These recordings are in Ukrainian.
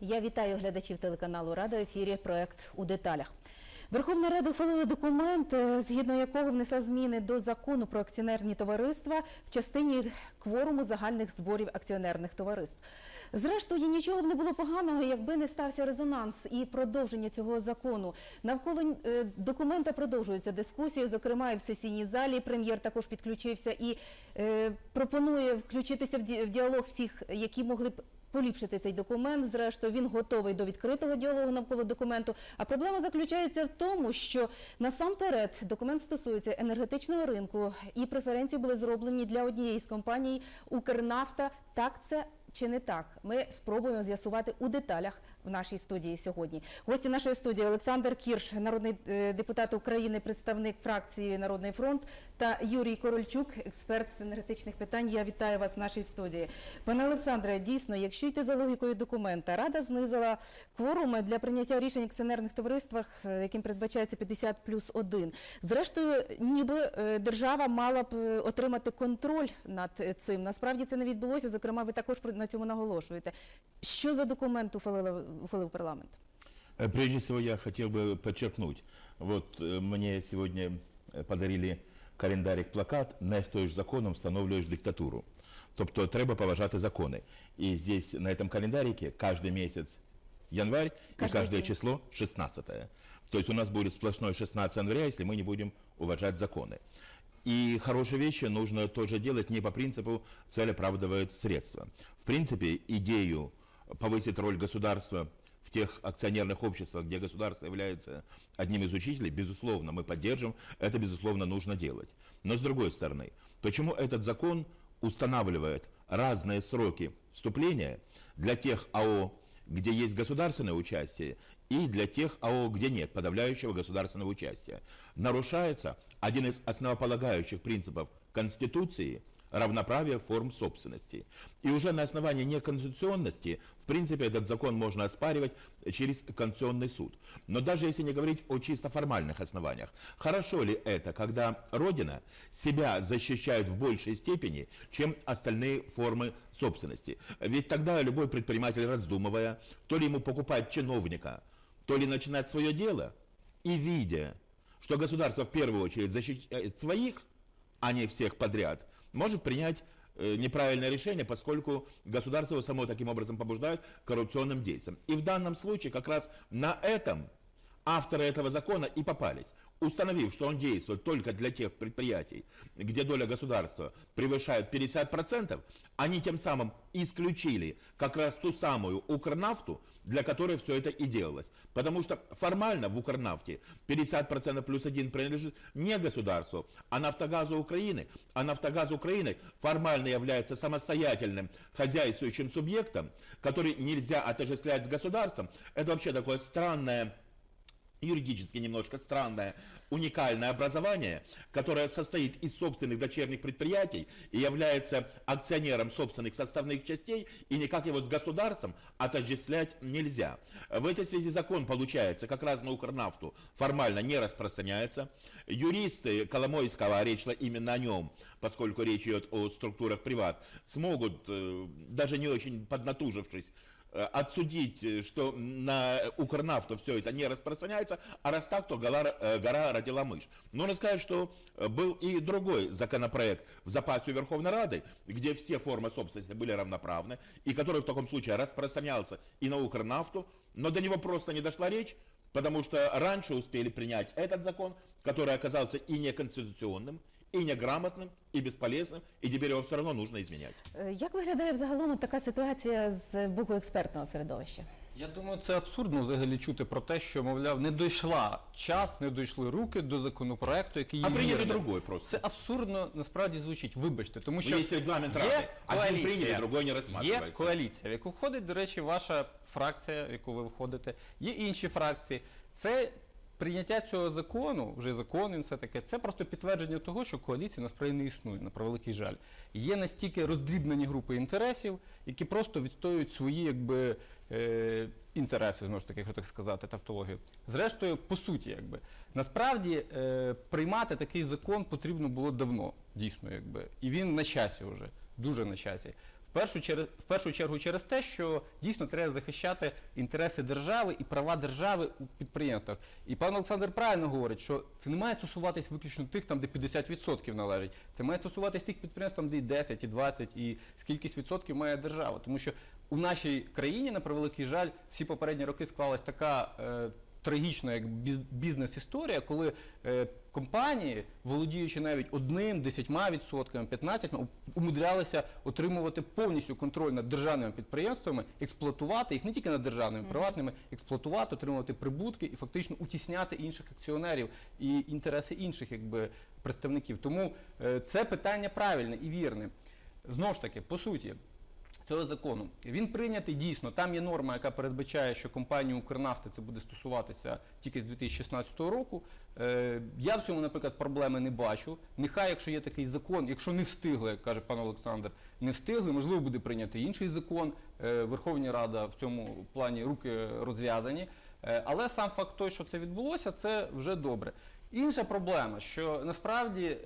Я вітаю глядачів телеканалу Рада в ефірі проект у деталях. Верховна Рада ухвалила документ, е, згідно якого внесла зміни до закону про акціонерні товариства в частині кворуму загальних зборів акціонерних товариств. Зрештою, нічого б не було поганого, якби не стався резонанс і продовження цього закону. Навколо е, документа продовжуються дискусії, зокрема і в сесійній залі. Прем'єр також підключився і е, пропонує включитися в, ді- в діалог всіх, які могли б поліпшити цей документ. Зрештою, він готовий до відкритого діалогу навколо документу. А проблема заключається в тому, що насамперед документ стосується енергетичного ринку, і преференції були зроблені для однієї з компаній Укрнафта. Так це чи не так? Ми спробуємо з'ясувати у деталях в нашій студії сьогодні. Гості нашої студії Олександр Кірш, народний е, депутат України, представник фракції Народний фронт, та Юрій Корольчук, експерт з енергетичних питань. Я вітаю вас в нашій студії. Пане Олександре, дійсно, якщо йти за логікою документа, Рада знизила кворуми для прийняття рішень в акціонерних товариствах, е, яким передбачається 50 плюс 1. Зрештою, ніби е, держава мала б отримати контроль над цим. Насправді це не відбулося. Зокрема, ви також на цьому наголошуєте. Що за документ ухвалила, ухвалив парламент? Э, Прежде всего я хотел бы подчеркнуть, вот э, мне сегодня э, подарили календарик-плакат «Нехтуєш законом, встановлюєш диктатуру». Тобто треба поважати закони. І здесь на этом календарике каждый месяц январь и Каждый каждое день. число 16 То есть у нас будет сплошной 16 января, если мы не будем уважать законы. И хорошие вещи нужно тоже делать не по принципу цель оправдывает средства. В принципе, идею повысить роль государства в тех акционерных обществах, где государство является одним из учителей, безусловно, мы поддержим, это, безусловно, нужно делать. Но с другой стороны, почему этот закон устанавливает разные сроки вступления для тех АО, где есть государственное участие, и для тех АО, где нет подавляющего государственного участия. Нарушается один из основополагающих принципов Конституции – равноправие форм собственности. И уже на основании неконституционности, в принципе, этот закон можно оспаривать через Конституционный суд. Но даже если не говорить о чисто формальных основаниях, хорошо ли это, когда Родина себя защищает в большей степени, чем остальные формы собственности? Ведь тогда любой предприниматель, раздумывая, то ли ему покупать чиновника, то ли начинать свое дело, и видя, что государство в первую очередь защищает своих, а не всех подряд, может принять э, неправильное решение, поскольку государство его само таким образом побуждает коррупционным действиям. И в данном случае как раз на этом авторы этого закона и попались. Установив, что он действует только для тех предприятий, где доля государства превышает 50%, они тем самым исключили как раз ту самую Укрнафту, для которой все это и делалось. Потому что формально в Укрнафте 50% плюс 1 принадлежит не государству, а Нафтогазу Украины. А Нафтогаз Украины формально является самостоятельным хозяйствующим субъектом, который нельзя отождествлять с государством. Это вообще такое странное юридически немножко странное, уникальное образование, которое состоит из собственных дочерних предприятий и является акционером собственных составных частей, и никак его с государством отождествлять нельзя. В этой связи закон, получается, как раз на Укрнафту формально не распространяется. Юристы Коломойского, а речь шла именно о нем, поскольку речь идет о структурах приват, смогут, э, даже не очень поднатужившись, отсудить, э, что на Укрнафту все это не распространяется, а раз так, то гора, э, гора родила мышь. Но надо сказать, что э, был и другой законопроект в запасе у Верховной Рады, где все формы собственности были равноправны, и который в таком случае распространялся и на Укрнафту, но до него просто не дошла речь, потому что раньше успели принять этот закон, который оказался и неконституционным, и неграмотным, и бесполезным, и теперь его все равно нужно изменять. Е, Як виглядає взагалом така ситуація з боку експертного середовища? Я думаю, це абсурдно взагалі чути про те, що, мовляв, не дійшла час, не дійшли руки до законопроекту, який А є приняли вірним. другой просто. Це абсурдно насправді звучить. Вибачте, тому Ну, що есть регламент є Рады. Один коаліція, приняли, другой не Є рассматривается. коаліція, в яку входить, до речі, ваша фракція, в яку ви входите, є інші фракції. Це прийняття цього закону, вже закон він все таке, це просто підтвердження того, що коаліція насправді не існує, на превеликий жаль. Є настільки роздрібнені групи інтересів, які просто відстоюють свої якби, е, інтереси, знову ж таки, так сказати, тавтологію. Зрештою, по суті, якби. Насправді е, приймати такий закон потрібно було давно, дійсно, якби. І він на часі вже, дуже на часі. В першу, через, в першу чергу через те, що дійсно треба захищати інтереси держави і права держави у підприємствах. І пан Олександр правильно говорить, що це не має стосуватись виключно тих, там, де 50% належить. Це має стосуватись тих підприємств, там, де і 10, і 20, і скількись відсотків має держава. Тому що у нашій країні, на превеликий жаль, всі попередні роки склалась така. Е, Трагічна як біз- бізнес-історія, коли е, компанії, володіючи навіть одним, десятьма відсотками, 15, умудрялися отримувати повністю контроль над державними підприємствами, експлуатувати їх не тільки над державними, приватними, експлуатувати, отримувати прибутки і фактично утісняти інших акціонерів і інтереси інших якби, представників. Тому е, це питання правильне і вірне. Знову ж таки, по суті, цього закону. Він прийнятий дійсно. Там є норма, яка передбачає, що компанію Укрнафти це буде стосуватися тільки з 2016 року. Е, я в цьому, наприклад, проблеми не бачу. Нехай, якщо є такий закон, якщо не встигли, як каже пан Олександр, не встигли, можливо, буде прийнятий інший закон. Е, Верховна Рада в цьому плані руки розв'язані. Е, але сам факт той, що це відбулося, це вже добре. Інша проблема, що насправді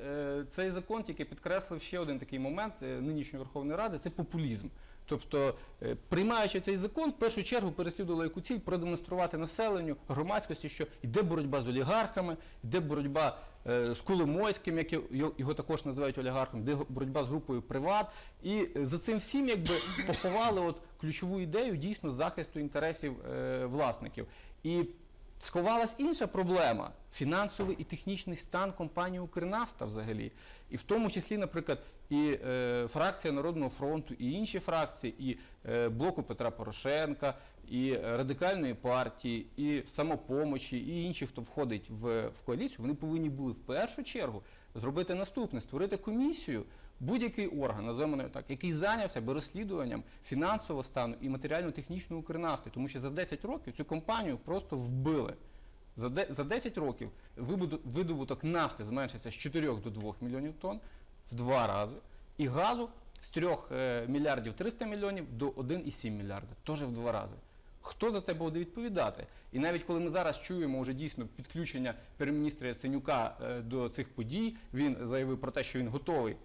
цей закон тільки підкреслив ще один такий момент нинішньої Верховної Ради це популізм. Тобто, е, приймаючи цей закон, в першу чергу переслідували яку ціль продемонструвати населенню, громадськості, що йде боротьба з олігархами, йде боротьба е, з Коломойським, як його, також називають олігархом, йде боротьба з групою Приват. І е, за цим всім поховали ключову ідею дійсно захисту інтересів власників. І сховалась інша проблема фінансовий і технічний стан компанії Укрнафта взагалі. І в тому числі, наприклад, і е, фракція Народного фронту, і інші фракції, і е, блоку Петра Порошенка, і радикальної партії, і самопомочі, і інші, хто входить в, в коаліцію, вони повинні були в першу чергу зробити наступне: створити комісію, будь-який орган, називаємо так, який зайнявся би розслідуванням фінансового стану і матеріально-технічної Укрнафти, тому що за 10 років цю компанію просто вбили. За, де, за 10 років видобуток нафти зменшився з 4 до 2 мільйонів тонн в два рази, і газу з 3 е, мільярдів 300 мільйонів до 1,7 мільярда, теж в два рази. Хто за це буде відповідати? І навіть коли ми зараз чуємо вже дійсно підключення прем'єр-міністра Яценюка е, до цих подій, він заявив про те, що він готовий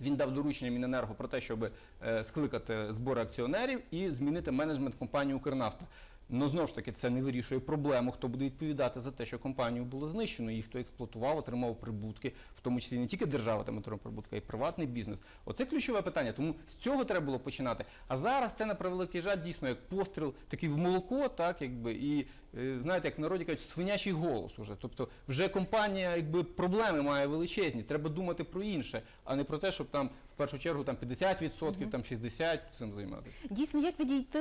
він дав доручення Міненерго про те, щоб е, скликати збори акціонерів і змінити менеджмент компанії Укрнафта. Ну знову ж таки, це не вирішує проблему, хто буде відповідати за те, що компанію було знищено, їх хто експлуатував, отримав прибутки, в тому числі не тільки держава там отримав прибутки, а й приватний бізнес. Оце ключове питання. Тому з цього треба було починати. А зараз це на превеликий жаль дійсно як постріл такий в молоко, так якби і знаєте, як в народі кажуть, свинячий голос уже. Тобто вже компанія якби проблеми має величезні. Треба думати про інше, а не про те, щоб там в першу чергу там 50%, там 60% цим займатися. Дійсно, як відійти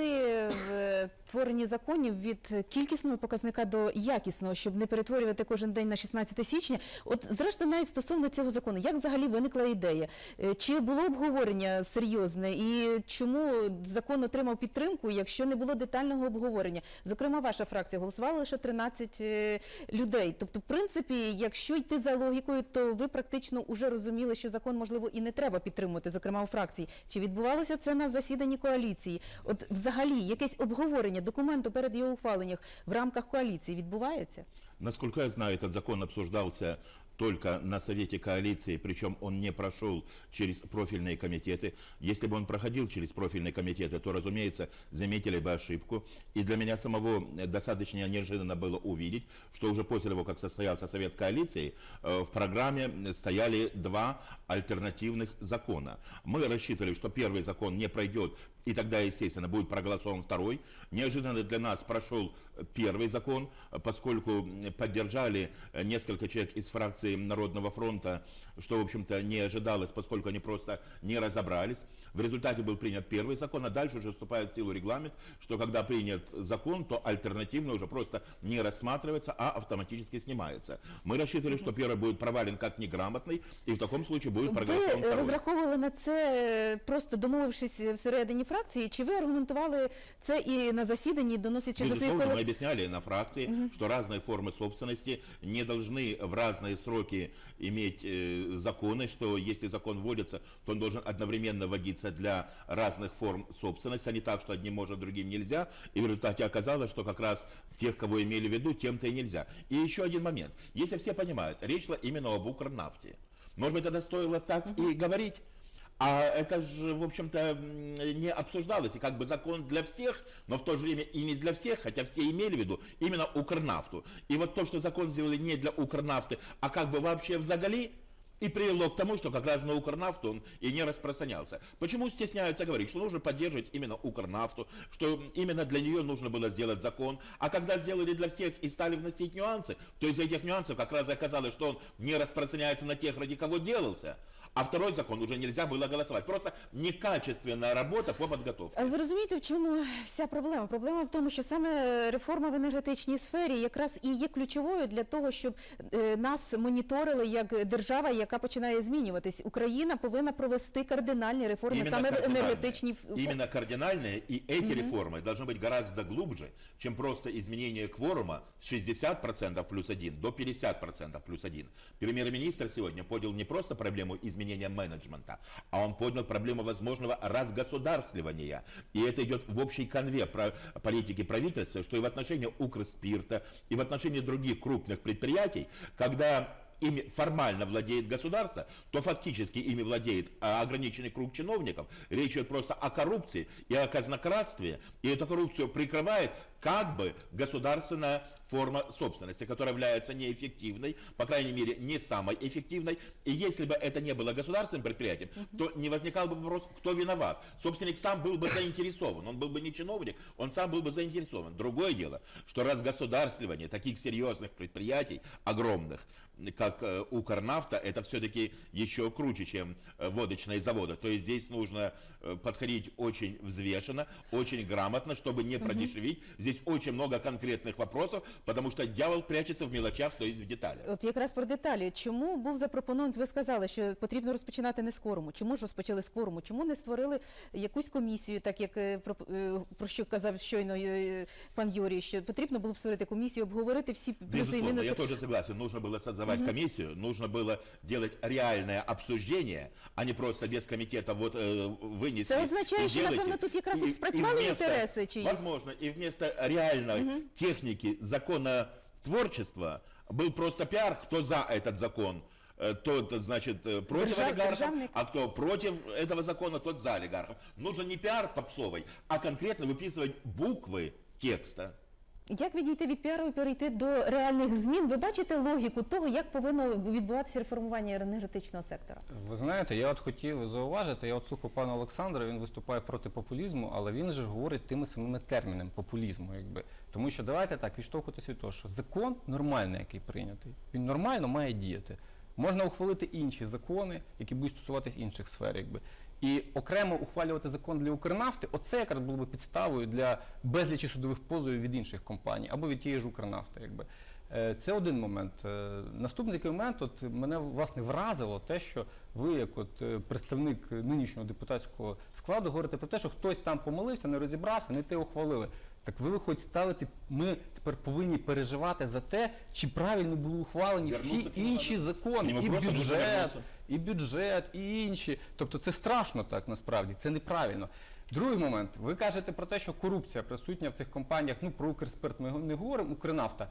в е, творенні законів від кількісного показника до якісного, щоб не перетворювати кожен день на 16 січня? От, зрештою, навіть стосовно цього закону, як взагалі виникла ідея? Е, Чи було обговорення серйозне, і чому закон отримав підтримку, якщо не було детального обговорення? Зокрема, ваша фракція голосувала лише 13 е, людей. Тобто, в принципі, якщо йти за логікою, то ви практично вже розуміли, що закон можливо і не треба підтримувати, зокрема у фракції. Чи відбувалося це на засіданні коаліції? От взагалі якесь обговорення документу перед його ухваленням в рамках коаліції відбувається? Насколько я знаю, этот закон обсуждался только на Совете коалиции, причем он не прошел через профильные комитеты. Если бы он проходил через профильные комитеты, то, разумеется, заметили бы ошибку. И для меня самого э, достаточно неожиданно было увидеть, что уже после того, как состоялся Совет коалиции, э, в программе стояли два альтернативных закона. Мы рассчитывали, что первый закон не пройдет, и тогда, естественно, будет проголосован второй. Неожиданно для нас прошел первый закон, поскольку м, поддержали э, несколько человек из фракции Народного фронта, что, в общем-то, не ожидалось, поскольку они просто не разобрались. В результате был принят первый закон, а дальше уже вступает в силу регламент, что когда принят закон, то альтернативно уже просто не рассматривается, а автоматически снимается. Мы рассчитывали, что первый будет провален как неграмотный, и в таком случае будет проголосован Ви второй. розраховували на це, е, просто домовившись всередині фракції, чи ви аргументували це і на засіданні, доносячи до своїх Безусловно, мы колег? объясняли на фракции, что разные формы собственности не должны в разные сроки иметь э, законы, что если закон вводится, то он должен одновременно вводиться для разных форм собственности, а не так, что одним можно, другим нельзя. И в результате оказалось, что как раз тех, кого имели в виду, тем-то и нельзя. И еще один момент. Если все понимают, речь шла именно об Укрнафте. Может быть, тогда стоило так и говорить. а это же, в общем-то, не обсуждалось. И как бы закон для всех, но в то же время и не для всех, хотя все имели в виду именно Укрнафту. И вот то, что закон сделали не для Укрнафты, а как бы вообще в Загали, и привело к тому, что как раз на Укрнафту он и не распространялся. Почему стесняются говорить, что нужно поддерживать именно Укрнафту, что именно для нее нужно было сделать закон, а когда сделали для всех и стали вносить нюансы, то из этих нюансов как раз и оказалось, что он не распространяется на тех, ради кого делался. А второй закон уже нельзя было голосовать. Просто некачественная работа по подготовке. А ви розумієте, в чому вся проблема? Проблема в тому, що саме реформа в енергетичній сфері якраз і є ключовою для того, щоб е, нас моніторили як держава, яка починає змінюватись. Україна повинна провести кардинальні реформи Именно саме в кардинальные. енергетичній ф- Именно кардинальные, и эти реформы должны быть гораздо глубже, чем просто изменение кворума с 60% плюс 1 до 50% плюс 1. Премьер-министр сегодня поднял не просто проблему изменения менеджмента, а он поднял проблему возможного разгосударствливания. И это идет в общей конве про политики правительства, что и в отношении Укрспирта, и в отношении других крупных предприятий, когда ими формально владеет государство, то фактически ими владеет а, ограниченный круг чиновников. Речь идет просто о коррупции и о казнократстве. И эту коррупцию прикрывает как бы государственная форма собственности, которая является неэффективной, по крайней мере, не самой эффективной. И если бы это не было государственным предприятием, то не возникал бы вопрос, кто виноват. Собственник сам был бы заинтересован, он был бы не чиновник, он сам был бы заинтересован. Другое дело, что раз государствование таких серьезных предприятий, огромных, как э, Укрнафта, это все-таки еще круче, чем э, водочные заводы. То есть здесь нужно э, подходить очень взвешенно, очень грамотно, чтобы не продешевить. Здесь очень много конкретных вопросов, потому что дьявол прячется в мелочах, то есть в деталях. От якраз про деталі. Чому був запропонований, ви сказали, що потрібно розпочинати не з кворуму. Чому ж розпочали з кворуму? Чому не створили якусь комісію, так як е, про, е, про що казав щойно е, пан Юрій, що потрібно було б створити комісію, обговорити всі плюси і Безусловно, мінуси. я тоже согласен. Нужно было создавать комиссию, нужно было делать реальное обсуждение, а не просто без комитета вот э, вынесли. Це означає, и що, делайте. напевно, тут якраз И- і и спрацювали вместо- інтереси чиїсь. Возможно, и вместо реальной техники законотворчества был просто пиар, кто за этот закон. э, Тот, значит, э, против Держав- олигархов, державный- а кто против этого закона, тот за олигархов. Нужен не пиар попсовый, а конкретно выписывать буквы текста. Як відійти від піару і перейти до реальних змін? Ви бачите логіку того, як повинно відбуватися реформування енергетичного сектора? Ви знаєте, я от хотів зауважити, я от слухав пана Олександра, він виступає проти популізму, але він же говорить тими самими термінами популізму, якби. Тому що давайте так відштовхуватися від того, що закон нормальний, який прийнятий, він нормально має діяти. Можна ухвалити інші закони, які будуть стосуватись інших сфер, якби. І окремо ухвалювати закон для Укрнафти, оце якраз було б підставою для безлічі судових позовів від інших компаній або від тієї ж Укрнафти. Якби. Е, Це один момент. Е, Наступний момент, от мене власне вразило те, що ви, як от е, представник нинішнього депутатського складу, говорите про те, що хтось там помилився, не розібрався, не те ухвалили. Так ви виходить ставити, ми тепер повинні переживати за те, чи правильно були ухвалені всі Вернуться к нему інші надо. закони, і просто бюджет, вернуться. і бюджет, і інші. Тобто це страшно так насправді, це неправильно. Другий момент, ви кажете про те, що корупція присутня в цих компаніях. Ну про Укрспирт ми не говоримо, Укрнафта.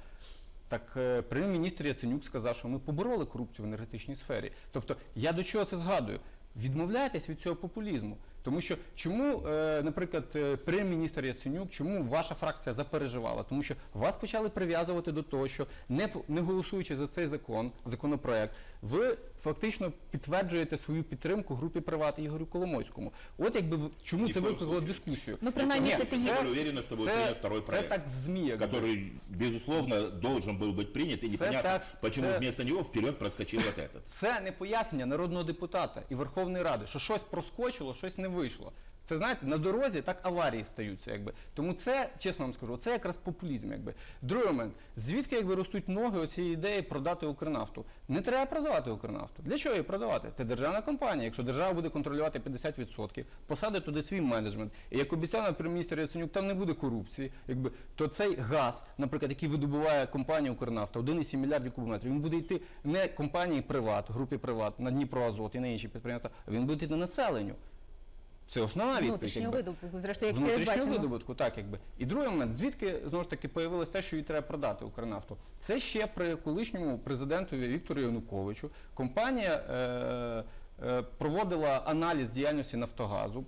Так е, прем'єр-міністр Яценюк сказав, що ми побороли корупцію в енергетичній сфері. Тобто, я до чого це згадую? Відмовляйтесь від цього популізму. Тому що чому, е, наприклад, е, прем'єр-міністр Яценюк, чому ваша фракція запереживала? Тому що вас почали прив'язувати до того, що не, не голосуючи за цей закон, законопроект, ви фактично підтверджуєте свою підтримку групі «Приват» Ігорю Коломойському. От якби ви- чому Ні це в коєму викликало случаю. дискусію. Ну, принаймні, Ні, це є. Я уверен, что будет це, принят второй це проект. так в ЗМІ. якби. который, безусловно, должен был быть принят, и непонятно, так, почему це- вместо него вперед проскочил вот этот. Це не пояснення народного депутата і Верховної Ради, що щось проскочило, щось не вийшло. Це знаєте, на дорозі так аварії стаються, якби. Тому це, чесно вам скажу, це якраз популізм, якби. Другий момент, звідки якби ростуть ноги оцієї ідеї продати Укрнафту? Не треба продавати Укрнафту. Для чого її продавати? Це державна компанія. Якщо держава буде контролювати 50%, посадить туди свій менеджмент, і як обіцяв на прем'єр-міністр Яценюк, там не буде корупції, якби, то цей газ, наприклад, який видобуває компанія Укрнафта, 1,7 мільярдів кубометрів, він буде йти не компанії Приват, групі Приват, на Дніпроазот і на інші підприємства, він буде йти населенню. Це основна відповідь. Внутрішнього якби. видобутку, зрештою, як Внутрішнього видобутку, так якби. І другий момент, звідки знову ж таки появилось те, що її треба продати Укрнафту? Це ще при колишньому президентові Віктору Януковичу компанія е, е, проводила аналіз діяльності Нафтогазу.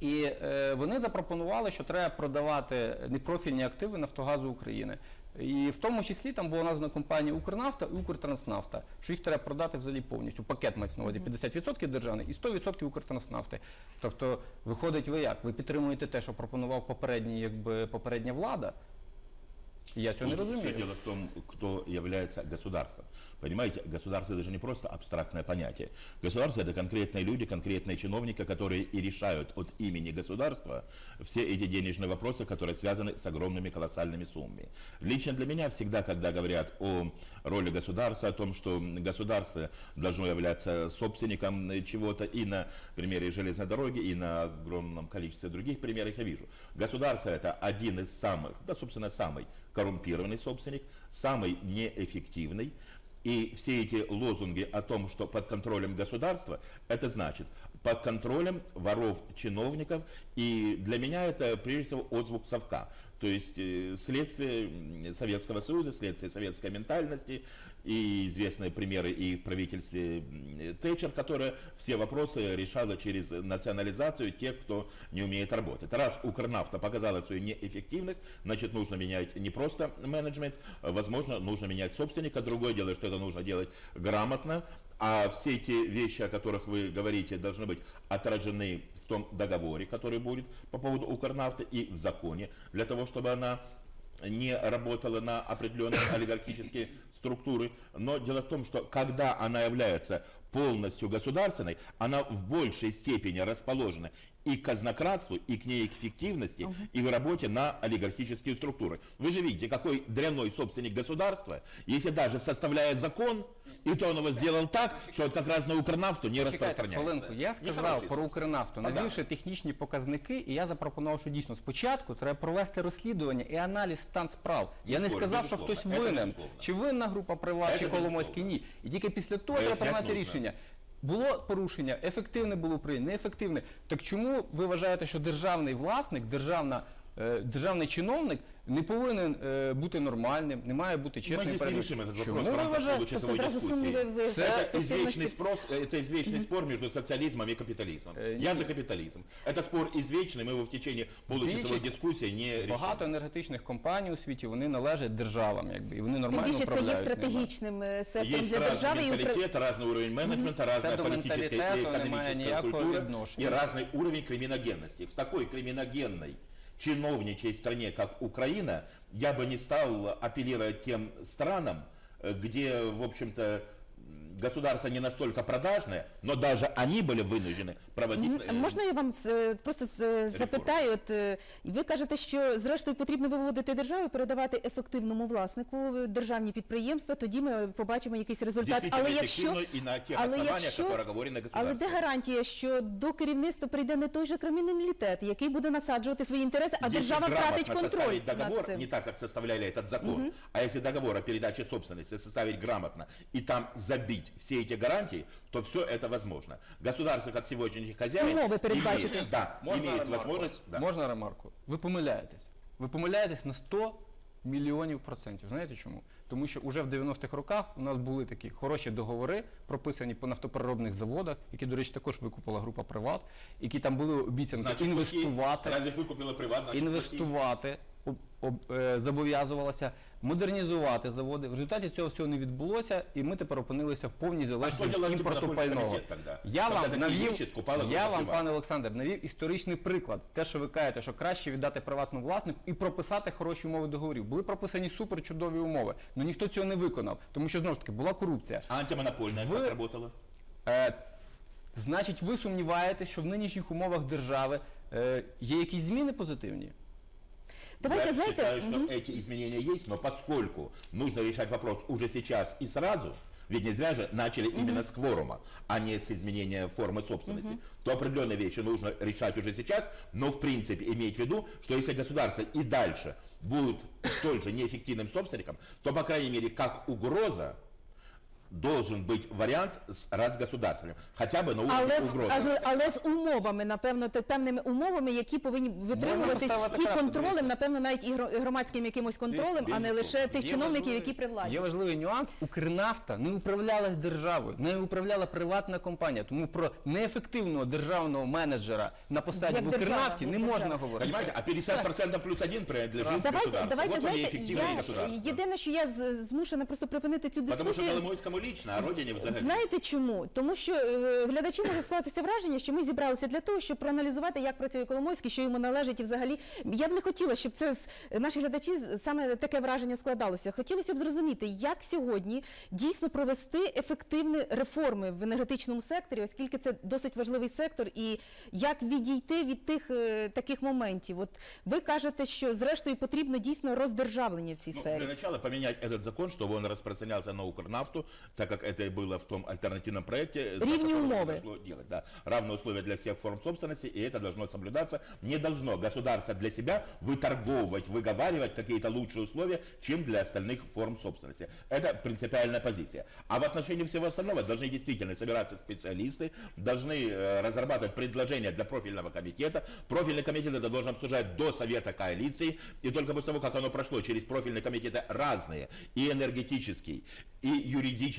І е, вони запропонували, що треба продавати непрофільні активи Нафтогазу України. І в тому числі там була названа компанія Укрнафта і Укртранснафта, що їх треба продати взагалі повністю. Пакет мається на увазі 50% державний і 100% Укртранснафти. Тобто, виходить, ви як? Ви підтримуєте те, що пропонував попередній, якби попередня влада? Я цього не розумію. все діло в тому, хто є государством. Понимаете, государство это же не просто абстрактное понятие. Государство это конкретные люди, конкретные чиновники, которые и решают от имени государства все эти денежные вопросы, которые связаны с огромными колоссальными суммами. Лично для меня всегда, когда говорят о роли государства, о том, что государство должно являться собственником чего-то, и на примере железной дороги, и на огромном количестве других примеров я вижу. Государство это один из самых, да, собственно, самый коррумпированный собственник, самый неэффективный. И все эти лозунги о том, что под контролем государства, это значит под контролем воров, чиновников. И для меня это прежде всего отзвук совка. То есть э, следствие Советского Союза, следствие советской ментальности и известные примеры и в правительстве Тэтчер, которая все вопросы решала через национализацию тех, кто не умеет работать. Раз Укрнафта показала свою неэффективность, значит нужно менять не просто менеджмент, возможно нужно менять собственника. Другое дело, что это нужно делать грамотно, а все эти вещи, о которых вы говорите, должны быть отражены в том договоре, который будет по поводу Укрнафты и в законе, для того, чтобы она не работала на определенные олигархические структуры. Но дело в том, что когда она является полностью государственной, она в большей степени расположена и к казнократству, и к неэффективности, и в работе на олигархические структуры. Вы же видите, какой дрянной собственник государства, если даже составляя закон, и то он его сделал так, что вот как раз на Укрнафту не Чекайте, распространяется. хвилинку. Я сказав про. Укрнафту, навівши технічні показники, і я запропонував, що дійсно спочатку треба провести розслідування і аналіз стан справ. Я не сказав, що хтось винен, чи винна група Приват, чи Коломойський, ні. І тільки після того треба приймати рішення. Було порушення, ефективне було прийнято, неефективне. Так чому ви вважаєте, що державний власник, державна, е, державний чиновник не повинен е, бути нормальним, не має бути Мы чесним здесь не перед- решим этот Чому вопрос в ви рамках вважаєте? получасовой Тобто зразу дискуссии. сумніви в Це Это ефективності извечный, спрос, это извечный спор между социализмом и капитализмом. Э, Я не- за капитализм. Это спор извечный, мы его в течение получасовой Більшість- дискуссии не решим. Багато енергетичних компаній у світі вони належать державам, якби і вони Тим нормально більше це є управляють ними. стратегічним е, сектором Есть для разный держави і укр- менталитет, разный уровень менеджмента, разная Це до политическая и менталітету немає экономическая ніякого культура відношення. и разный уровень криминогенности. В такой криминогенной чиновничьей стране, как Украина, я бы не стал апеллировать тем странам, э, где, в общем-то, государство не настолько продажное, но даже они были вынуждены проводить... М, э, Можна я вам е, просто з- запитаю? От е, ви кажете, що зрештою потрібно виводити державу, і передавати ефективному власнику е, державні підприємства. Тоді ми побачимо якийсь результат. действительно Але якщо эффективно и на тех але основаниях, якщо- которые оговорено але де государством. гарантія, що до керівництва прийде не той же криміналітет, який буде насаджувати свої інтереси, а Если держава грамотно втратить контроль составить над договор, цим? не так, как составляли этот закон, а если договор о передаче собственности составить грамотно и там забить все эти гарантии, то все это возможно. Государство, как сегодняшний хозяин, Умовы передбачити. имеет, да, Можна имеет ремарку? возможность... да. Можна ремарку? Ви помиляєтесь. Ви помиляєтесь на 100 мільйонів процентів. Знаєте чому? Тому що вже в 90-х роках у нас були такі хороші договори, прописані по нафтопереробних заводах, які, до речі, також викупила група Приват, які там були обіцянки Значит, інвестувати. плохие. Разве выкупила приват, значит, плохие. інвестувати, об, об, е, зобов'язувалася модернізувати заводи. В результаті цього всього не відбулося, і ми тепер опинилися в повній залежності від імпорту пального. Я вам навів, я вам, пане Олександр, навів історичний приклад. Те, що ви кажете, що краще віддати приватному власнику і прописати хороші умови договорів. Були прописані супер чудові умови, але ніхто цього не виконав, тому що знову ж таки була корупція. А антимонопольная Вы- как работала? Е, значить, ви сумніваєтесь, що в нинішніх умовах держави е, є якісь зміни позитивні? Давайте Я знаєте, считаю, что эти изменения есть, но поскольку нужно решать вопрос уже сейчас и сразу, ведь не зря же начали именно с кворума, а не с изменения формы собственности, то определенные вещи нужно решать уже сейчас, но в принципе иметь в виду, что если государство и дальше будет столь же неэффективным собственником, то, по крайней мере, как угроза, должен быть вариант с разгосударствованием, хотя бы на уровне Але з, угрозы. але, але з умовами, напевно, те- певними умовами, які повинні витримуватись поставити і крапку, контролем, дивіться. напевно, навіть і гро- громадським якимось контролем, а не лише тих Є чиновників, важливий- які при владі. Є важливий нюанс. Укрнафта не управлялась державою, не управляла приватна компанія. Тому про неефективного державного менеджера на посаді Як в держава, Укрнафті як не держава. можна говорити. Понимаете, а 50% плюс один принадлежит Давайте, государству. давайте, вот вам знаєте, неэффективное я, государство. єдине, що я з- змушена просто припинити цю Потому что дискусію. Коломойскому лично, а родине взагалі. Знаєте чому? Тому що е, глядачі може скластися враження, що ми зібралися для того, щоб проаналізувати, як працює Коломойський, що йому належить, і взагалі я б не хотіла, щоб це з наші глядачі з- саме таке враження складалося. Хотілося б зрозуміти, як сьогодні дійсно провести ефективні реформи в енергетичному секторі, оскільки це досить важливий сектор, і як відійти від тих е, таких моментів. От ви кажете, що зрештою потрібно дійсно роздержавлення в цій Ну, сфері. для начала поменять этот закон, чтобы он распространялся на Укрнафту, так как это и было в том альтернативном проекте. произошло делать, да. Равные условия для всех форм собственности, и это должно соблюдаться. Не должно государство для себя выторговывать, выговаривать какие-то лучшие условия, чем для остальных форм собственности. Это принципиальная позиция. А в отношении всего остального должны действительно собираться специалисты, должны э, разрабатывать предложения для профильного комитета. Профильный комитет это должен обсуждать до Совета коалиции, и только после того, как оно прошло через профильные комитеты разные, и энергетический, и юридический,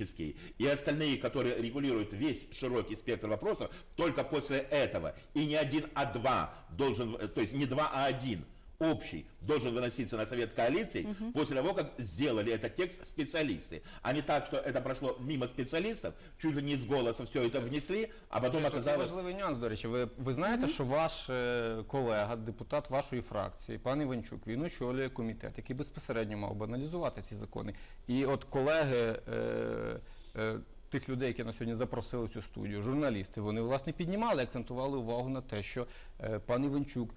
и остальные, которые регулируют весь широкий спектр вопросов, только после этого, и не один, а два должен, э, то есть не два, а один, общий, должен выноситься на Совет коалиции после того, как сделали этот текст специалисты. А не так, что это прошло мимо специалистов, чуть ли не с голоса все это внесли, а потом Це оказалось... важливий нюанс, до речі. Ви, ви знаєте, що ваш е, колега, депутат вашої фракції, пан Іванчук, він очолює комітет, який безпосередньо мав би аналізувати ці закони. І от колеги. Е, е, Тих людей, які на сьогодні запросили в цю студію, журналісти, вони власне піднімали, акцентували увагу на те, що е, пан Іванчук е,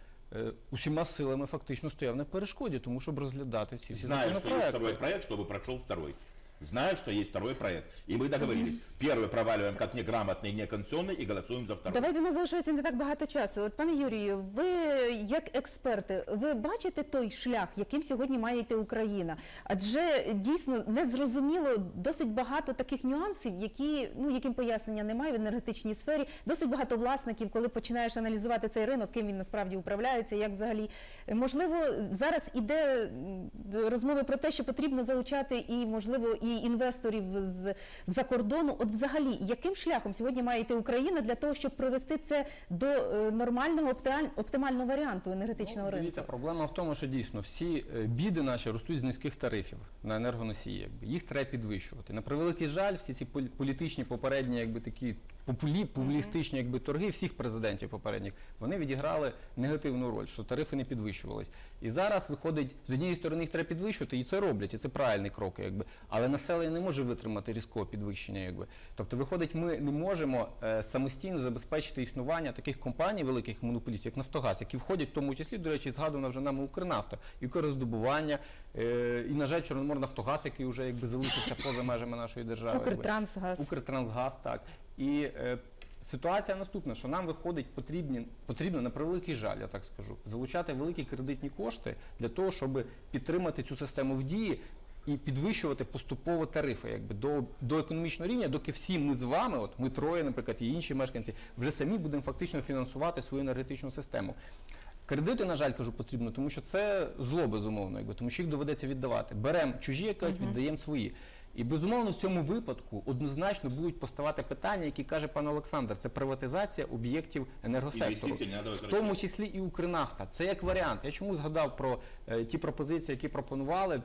усіма силами фактично стояв на перешкоді, тому щоб розглядати ці всі Зная, что есть законопроекти. второй проект, чтобы прошел второй. Знаю, что есть второй проект. И мы договорились. Первый проваливаем как неграмотный, неконституционный и голосуем за второй. Давайте не залишається не так багато часу. От пане Юрію, ви як експерти, ви бачите той шлях, яким сьогодні має йти Україна? Адже дійсно незрозуміло досить багато таких нюансів, які ну яким пояснення немає в енергетичній сфері. Досить багато власників, коли починаєш аналізувати цей ринок, ким він насправді управляється, як взагалі можливо зараз іде м, розмови про те, що потрібно залучати і можливо і інвесторів з за кордону. От взагалі, яким шляхом сьогодні має йти Україна для того, щоб привести це до е, нормального оптималь- оптимального варіанту енергетичного Ну, ринку? Дивіться, проблема в тому, що дійсно всі е, біди наші ростуть з низьких тарифів на енергоносії. Їх треба підвищувати. На превеликий жаль, всі ці полі- політичні попередні, якби такі популі, популістичні якби, торги всіх президентів попередніх, вони відіграли негативну роль, що тарифи не підвищувались. І зараз виходить, з однієї сторони їх треба підвищувати, і це роблять, і це правильний крок, якби. Але населення не може витримати різкого підвищення. Якби. Тобто, виходить, ми не можемо е, самостійно забезпечити існування таких компаній, великих монополістів, як Нафтогаз, які входять в тому числі, до речі, згадувана вже нами Укрнафта, і Укрроздобування, е, і, на жаль, Чорноморнафтогаз, який вже якби залишився поза межами нашої держави. якби. Укртрансгаз. Укртрансгаз, так. І е, ситуація наступна, що нам виходить потрібні, потрібно на превеликий жаль, я так скажу, залучати великі кредитні кошти для того, щоб підтримати цю систему в дії. І підвищувати поступово тарифи, якби до, до економічного рівня, доки всі ми з вами, от ми троє, наприклад, і інші мешканці, вже самі будемо фактично фінансувати свою енергетичну систему. Кредити, на жаль, кажу, потрібно, тому що це зло, безумовно, якби, тому що їх доведеться віддавати. Беремо чужі, як кажуть, віддаємо свої. І безумовно в цьому випадку однозначно будуть поставати питання, які каже пан Олександр, це приватизація об'єктів енергосектору, в тому числі і Укрнафта. Це як варіант. Я чому згадав про е, ті пропозиції, які пропонували.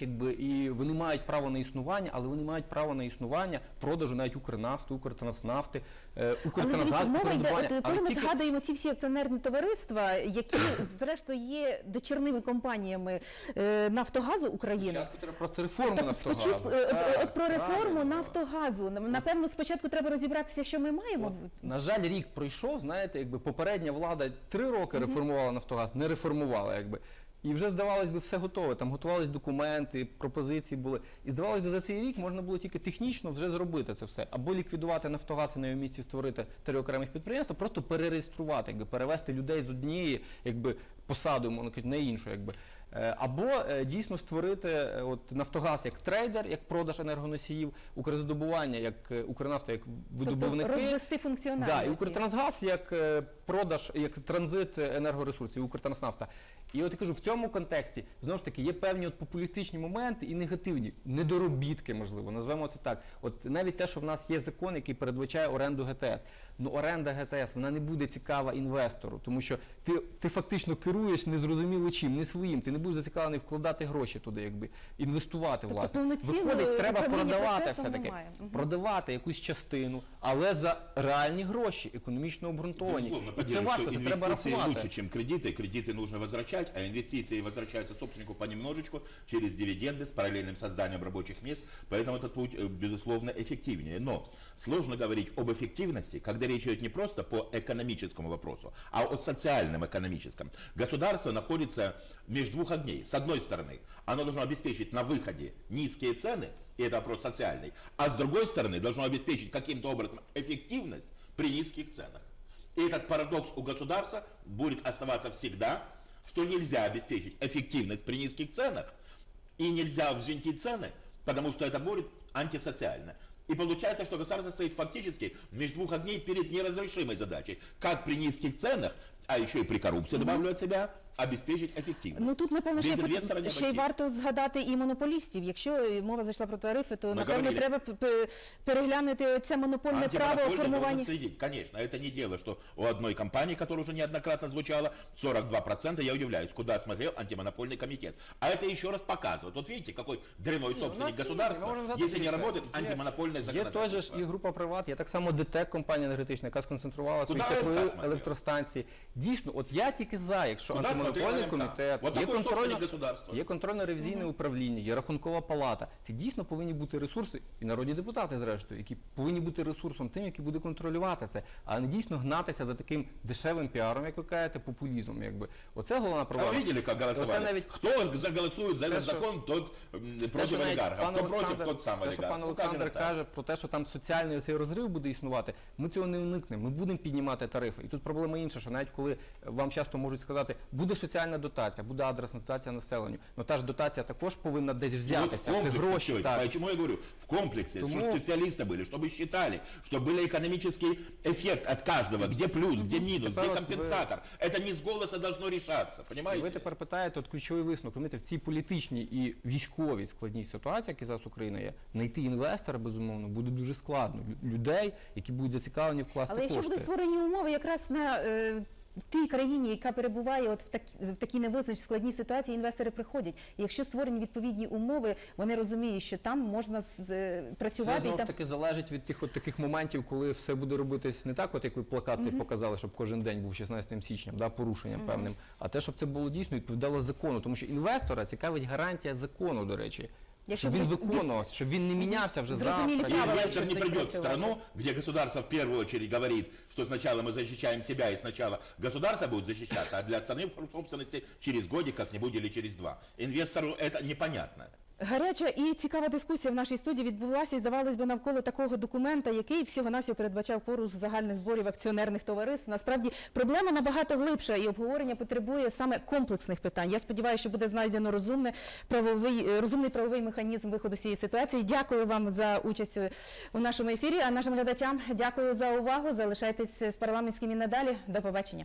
Якби і вони мають право на існування, але вони мають право на існування продажу навіть Укрнафти, Укртранснафти, е, Укртрансгаз, мова йде, от, коли ми тільки- згадуємо ці всі акціонерні товариства, які зрештою є дочірними компаніями е, Нафтогазу України. Спочатку треба просто реформу Так, Нафтогазу. спочатку, е, от, Так, от про реформу. Нафтогазу. Напевно, спочатку треба розібратися, що ми маємо. На жаль, рік пройшов, знаєте, якби попередня влада три роки реформувала Нафтогаз, не реформувала, якби. І вже здавалось би, все готове. Там готувались документи, пропозиції були. І здавалось би, за цей рік можна було тільки технічно вже зробити це все. Або ліквідувати Нафтогаз і на його місці створити три окремих підприємства, просто перереєструвати, якби перевести людей з однієї якби, посади, на іншу. Якби. Е, Або е, дійсно створити е, от, Нафтогаз як трейдер, як продаж енергоносіїв, Укрзадобування, як Укрнафта, як видобувники. Тобто розвести Да, функціональність. і Укртрансгаз як продаж, як транзит енергоресурсів, Укртранснафта. І от я кажу, в цьому контексті знову ж таки є певні от популістичні моменти і негативні, недоробітки, можливо, назвемо це так. От навіть те, що в нас є закон, який передбачає оренду ГТС Ну оренда ГТС вона не буде цікава інвестору, тому що ти, ти фактично керуєш незрозуміло чим, не своїм. Ти не будеш зацікавлений вкладати гроші туди, якби інвестувати Тобто власне. повноцінного Виходить, треба управління продавати процесом все таки, немає. Мгм. продавати якусь частину, але за реальні гроші, економічно обґрунтовані. Безусловно, І це поддерживаю, важко, что це треба инвестиции рахувати. лучше, чем кредиты. Кредиты нужно возвращать, а инвестиции возвращаются собственнику понемножечку через дивиденды с параллельным созданием рабочих мест. Поэтому этот путь, э, безусловно, эффективнее. Но сложно говорить об эффективности, когда речь идет не просто по экономическому вопросу, а о социальном экономическом. Государство находится между двух огней. С одной стороны, оно должно обеспечить на выходе низкие цены, и это вопрос социальный, а с другой стороны, должно обеспечить каким-то образом эффективность при низких ценах. И этот парадокс у государства будет оставаться всегда, что нельзя обеспечить эффективность при низких ценах, и нельзя взвинтить цены, потому что это будет антисоциально. И получается, что государство стоит фактически между двух огней перед неразрешимой задачей. Как при низких ценах, а еще и при коррупции, добавлю от себя, обеспечить эффективность. Ну тут напевно ще, й Без пот- інвестора не ще й обойтись. варто згадати і монополістів. Якщо е, мова зайшла про тарифи, то Ми напевно говорили. треба п- п- переглянути це монопольне право Антимонопольный формування. должен следить, конечно. Это не дело, что у одной компании, которая уже неоднократно звучала, 42%, я удивляюсь, куда смотрел антимонопольный комитет. А это еще раз показывает. Вот видите, какой дрянной у собственник нас є, государства, ми можемо взяти если не дивіться, работает є- антимонопольное Є теж законодательство. і група приват, є так само ДТЕК, компанія енергетична, яка сконцентрувала свої Куди теплові ЛК смотрел? електростанції. Дійсно, от я тільки за, якщо Куди антимонопольний смотрел ЛК? комітет, Вот є такой контрольна, собственник государства. є контрольно-ревізійне управління, є рахункова палата. Це дійсно повинні бути ресурси, і народні депутати, зрештою, які повинні бути ресурсом тим, який буде контролювати це, а не дійсно гнатися за таким дешевим піаром, як ви кажете, популізмом. Якби. Оце головна А проблема. вы видели, как Оце голосовали? навіть Кто заголосует за этот Те, що- закон, тот м, Те, против що навіть олигарха. пан Кто против, Олександр- тот сам те, що олигарх. пан Ну, как Олександр это так? каже про те, що там соціальний цей розрив буде існувати, ми цього не уникнемо. Ми будемо піднімати тарифи. І тут проблема інша, що навіть коли вам часто можуть сказати, буде соціальна дотація, буде адресна дотація населенню. Ну та ж дотація також повинна десь Вот в взятися. Це комплексе всё гроші. это. Так. Почему я говорю? В комплексе, Тому- чтобы специалисты были, чтобы считали, чтобы был экономический эффект от каждого, где плюс, где минус, Теперь где вот компенсатор. Это не с голоса должно решаться, І понимаете? ви тепер питаєте, от ключовий висновок. Розумієте, в цій політичній і військовій складній ситуації, які зараз Україна є, знайти інвестора, безумовно, буде дуже складно. Лю- Людей, які будуть зацікавлені вкласти Але якщо кошти. будуть створені умови якраз на е, тій країні, яка перебуває от в, так, в такій невизначеній складній ситуації, інвестори приходять. І якщо створені відповідні умови, вони розуміють, що там можна з, Це працювати і знову ж таки залежить від тих от таких моментів, коли все буде робитись не так, от як ви плакат цей показали, щоб кожен день був 16 січня, да, порушенням певним, а те, щоб це було дійсно відповідало закону. Тому що інвестора цікавить гарантія закону, до речі. Якщо щоб він від- від- виконувався, щоб він не мінявся вже Зрозумілі завтра. правила. Инвестор не чтобы придет в працювати. страну, где государство в первую очередь говорит, что сначала мы защищаем себя, и сначала государство будет защищаться, а для страны в собственности через годик как-нибудь или через два. Инвестору это непонятно. Гаряча і цікава дискусія в нашій студії відбулася, здавалось би, навколо такого документа, який всього-навсього передбачав порус загальних зборів акціонерних товариств. Насправді проблема набагато глибша, і обговорення потребує саме комплексних питань. Я сподіваюся, що буде знайдено розумне правовий е, розумний правовий механізм виходу з цієї ситуації. Дякую вам за участь у нашому ефірі. А нашим глядачам дякую за увагу. Залишайтесь з парламентським і надалі. До побачення.